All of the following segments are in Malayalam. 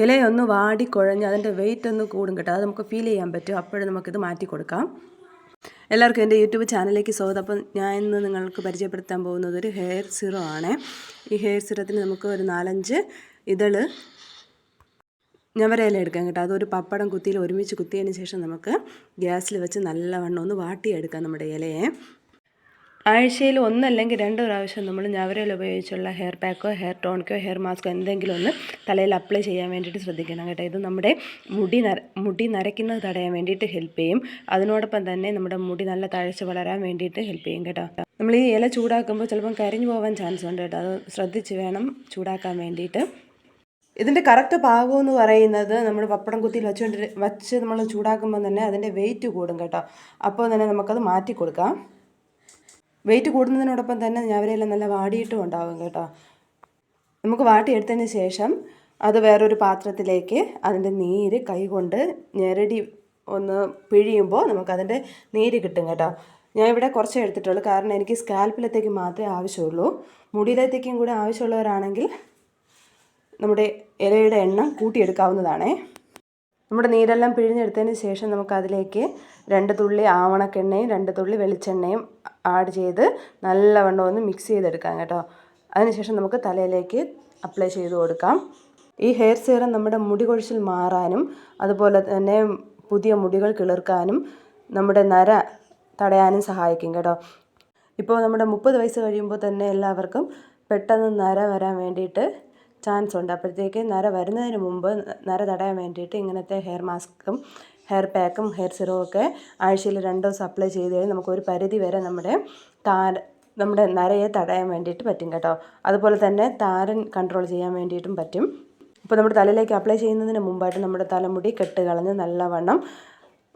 ഇലയൊന്ന് വാടിക്കുഴഞ്ഞ് അതിന്റെ വെയിറ്റ് ഒന്ന് കൂടും കേട്ടോ. അത് നമുക്ക് ഫീൽ ചെയ്യാൻ പറ്റും. അപ്പോഴും നമുക്കിത് മാറ്റി കൊടുക്കാം. എല്ലാവർക്കും എന്റെ യൂട്യൂബ് ചാനലിലേക്ക് സ്വാഗതം. അപ്പം ഞാൻ ഇന്ന് നിങ്ങൾക്ക് പരിചയപ്പെടുത്താൻ പോകുന്നത് ഒരു ഹെയർ സിറോ ആണ്. ഈ ഹെയർ സിറത്തിന് നമുക്ക് ഒരു നാലഞ്ച് ഇതൾ ഞവരയില എടുക്കാം കേട്ടോ. അതൊരു പപ്പടം കുത്തിയിൽ ഒരുമിച്ച് കുത്തിയതിന് ശേഷം നമുക്ക് ഗ്യാസിൽ വെച്ച് നല്ലവണ്ണം ഒന്ന് വാട്ടിയെടുക്കാം നമ്മുടെ ഇലയെ. ആഴ്ചയിൽ ഒന്നല്ലെങ്കിൽ രണ്ട് പ്രാവശ്യം നമ്മൾ ഞവരയിൽ ഉപയോഗിച്ചുള്ള ഹെയർ പാക്കോ ഹെയർ ടോണിക്കോ ഹെയർ മാസ്കോ എന്തെങ്കിലും ഒന്ന് തലയിൽ അപ്ലൈ ചെയ്യാൻ വേണ്ടിയിട്ട് ശ്രദ്ധിക്കണം കേട്ടോ. ഇത് നമ്മുടെ മുടി നര മുടി നരയ്ക്കുന്നത് തടയാൻ വേണ്ടിയിട്ട് ഹെൽപ്പ് ചെയ്യും. അതിനോടൊപ്പം തന്നെ നമ്മുടെ മുടി നല്ല തഴച്ച് വളരാൻ വേണ്ടിയിട്ട് ഹെൽപ്പ് ചെയ്യും കേട്ടോ. നമ്മൾ ഈ ഇല ചൂടാക്കുമ്പോൾ ചിലപ്പം കരിഞ്ഞു പോകാൻ ചാൻസ് ഉണ്ട് കേട്ടോ. അത് ശ്രദ്ധിച്ച് വേണം ചൂടാക്കാൻ വേണ്ടിയിട്ട്. ഇതിന്റെ കറക്റ്റ് പാകം എന്ന് പറയുന്നത് നമ്മൾ പപ്പടം കുത്തിയിൽ വെച്ചുകൊണ്ട് വച്ച് നമ്മൾ ചൂടാക്കുമ്പോൾ തന്നെ അതിന്റെ വെയിറ്റ് കൂടും കേട്ടോ. അപ്പോൾ തന്നെ നമുക്കത് മാറ്റി കൊടുക്കാം. വെയിറ്റ് കൂടുന്നതിനോടൊപ്പം തന്നെ ഞവരെല്ലാം നല്ല വാടിയിട്ടും ഉണ്ടാവും കേട്ടോ. നമുക്ക് വാട്ടിയെടുത്തതിന് ശേഷം അത് വേറൊരു പാത്രത്തിലേക്ക് അതിന്റെ നീര് കൈകൊണ്ട് ഞെരടി ഒന്ന് പിഴിയുമ്പോൾ നമുക്കതിന്റെ നീര് കിട്ടും കേട്ടോ. ഞാൻ ഇവിടെ കുറച്ചേ എടുത്തിട്ടുള്ളൂ. കാരണം എനിക്ക് സ്കാൽപ്പിലത്തേക്ക് മാത്രമേ ആവശ്യമുള്ളൂ. മുടിയിലത്തേക്കും കൂടെ ആവശ്യമുള്ളവരാണെങ്കിൽ നമ്മുടെ ഇലയുടെ എണ്ണം കൂട്ടിയെടുക്കാവുന്നതാണേ. നമ്മുടെ നീരെല്ലാം പിഴിഞ്ഞെടുത്തതിന് ശേഷം നമുക്ക് അതിലേക്ക് രണ്ട് തുള്ളി ആവണക്കെണ്ണയും രണ്ട് തുള്ളി വെളിച്ചെണ്ണയും ആഡ് ചെയ്ത് നല്ലവണ്ണം ഒന്ന് മിക്സ് ചെയ്തെടുക്കാം കേട്ടോ. അതിനുശേഷം നമുക്ക് തലയിലേക്ക് അപ്ലൈ ചെയ്ത് കൊടുക്കാം. ഈ ഹെയർ സീറം നമ്മുടെ മുടി കൊഴിച്ചിൽ മാറാനും അതുപോലെ തന്നെ പുതിയ മുടികൾ കിളിർക്കാനും നമ്മുടെ നര തടയാനും സഹായിക്കും കേട്ടോ. ഇപ്പോൾ നമ്മുടെ മുപ്പത് വയസ്സ് കഴിയുമ്പോൾ തന്നെ എല്ലാവർക്കും പെട്ടെന്ന് നര വരാൻ വേണ്ടിയിട്ട് ചാൻസ് ഉണ്ട് അപ്പോഴത്തേക്ക് നര വരുന്നതിന് മുമ്പ് നര തടയാൻ വേണ്ടിയിട്ട് ഇങ്ങനത്തെ ഹെയർ മാസ്കും ഹെയർ പാക്കും ഹെയർ സിറവും ഒക്കെ ആഴ്ചയിൽ രണ്ടോ സപ്ലൈ ചെയ്ത് കഴിഞ്ഞാൽ നമുക്ക് ഒരു പരിധി വരെ നമ്മുടെ താര നമ്മുടെ നരയെ തടയാൻ വേണ്ടിയിട്ട് പറ്റും കേട്ടോ. അതുപോലെ തന്നെ താരൻ കൺട്രോൾ ചെയ്യാൻ വേണ്ടിയിട്ടും പറ്റും. ഇപ്പോൾ നമ്മുടെ തലയിലേക്ക് അപ്ലൈ ചെയ്യുന്നതിന് മുമ്പായിട്ട് നമ്മുടെ തലമുടി കെട്ട് കളഞ്ഞ് നല്ലവണ്ണം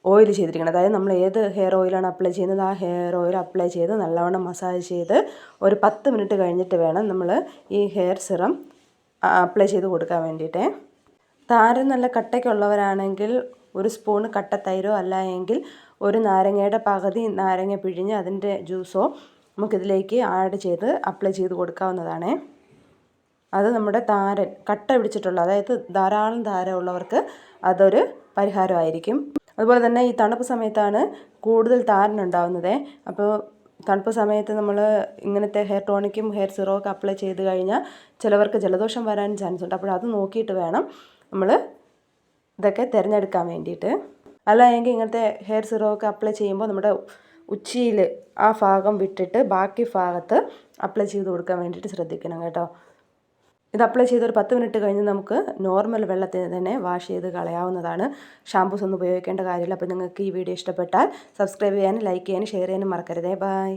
ഓയിൽ ചെയ്തിരിക്കണം. അതായത് നമ്മൾ ഏത് ഹെയർ ഓയിലാണ് അപ്ലൈ ചെയ്യുന്നത് ആ ഹെയർ ഓയിൽ അപ്ലൈ ചെയ്ത് നല്ലവണ്ണം മസാജ് ചെയ്ത് ഒരു പത്ത് മിനിറ്റ് കഴിഞ്ഞിട്ട് വേണം നമ്മൾ ഈ ഹെയർ സിറം അപ്ലൈ ചെയ്ത് കൊടുക്കാൻ വേണ്ടിയിട്ട്. താരൻ നല്ല കട്ടയ്ക്കുള്ളവരാണെങ്കിൽ ഒരു സ്പൂൺ കട്ട തൈരോ അല്ല എങ്കിൽ ഒരു നാരങ്ങയുടെ പകുതി നാരങ്ങ പിഴിഞ്ഞ് അതിന്റെ ജ്യൂസോ നമുക്കിതിലേക്ക് ആഡ് ചെയ്ത് അപ്ലൈ ചെയ്ത് കൊടുക്കാവുന്നതാണ്. അത് നമ്മുടെ താരൻ കട്ട പിടിച്ചിട്ടുള്ള അതായത് ധാരാളം താരമുള്ളവർക്ക് അതൊരു പരിഹാരമായിരിക്കും. അതുപോലെ തന്നെ ഈ തണുപ്പ് സമയത്താണ് കൂടുതൽ താരൻ ഉണ്ടാകുന്നത് അപ്പോൾ തണുപ്പ് സമയത്ത് നമ്മൾ ഇങ്ങനത്തെ ഹെയർ ടോണിക്കും ഹെയർ സിറോ ഒക്കെ അപ്ലൈ ചെയ്ത് കഴിഞ്ഞാൽ ചിലവർക്ക് ജലദോഷം വരാൻ ചാൻസ് ഉണ്ട്. അപ്പോൾ അത് നോക്കിയിട്ട് വേണം നമ്മൾ ഇതൊക്കെ തിരഞ്ഞെടുക്കാൻ വേണ്ടിയിട്ട്. അല്ല എങ്കിൽ ഇങ്ങനത്തെ ഹെയർ സിറോ ഒക്കെ അപ്ലൈ ചെയ്യുമ്പോൾ നമ്മുടെ ഉച്ചിയിൽ ആ ഭാഗം വിട്ടിട്ട് ബാക്കി ഭാഗത്ത് അപ്ലൈ ചെയ്ത് കൊടുക്കാൻ വേണ്ടിയിട്ട് ശ്രദ്ധിക്കണം കേട്ടോ. ഇത് അപ്ലൈ ചെയ്ത് ഒരു പത്ത് മിനിറ്റ് കഴിഞ്ഞ് നമുക്ക് നോർമൽ വെള്ളത്തിൽ തന്നെ വാഷ് ചെയ്ത് കളയാവുന്നതാണ്. ഷാമ്പൂസ് ഒന്നും ഉപയോഗിക്കേണ്ട കാര്യമില്ല. അപ്പോൾ നിങ്ങൾക്ക് ഈ വീഡിയോ ഇഷ്ടപ്പെട്ടാൽ സബ്സ്ക്രൈബ് ചെയ്യാനും ലൈക്ക് ചെയ്യാനും ഷെയർ ചെയ്യാനും മറക്കരുതേ. ബൈ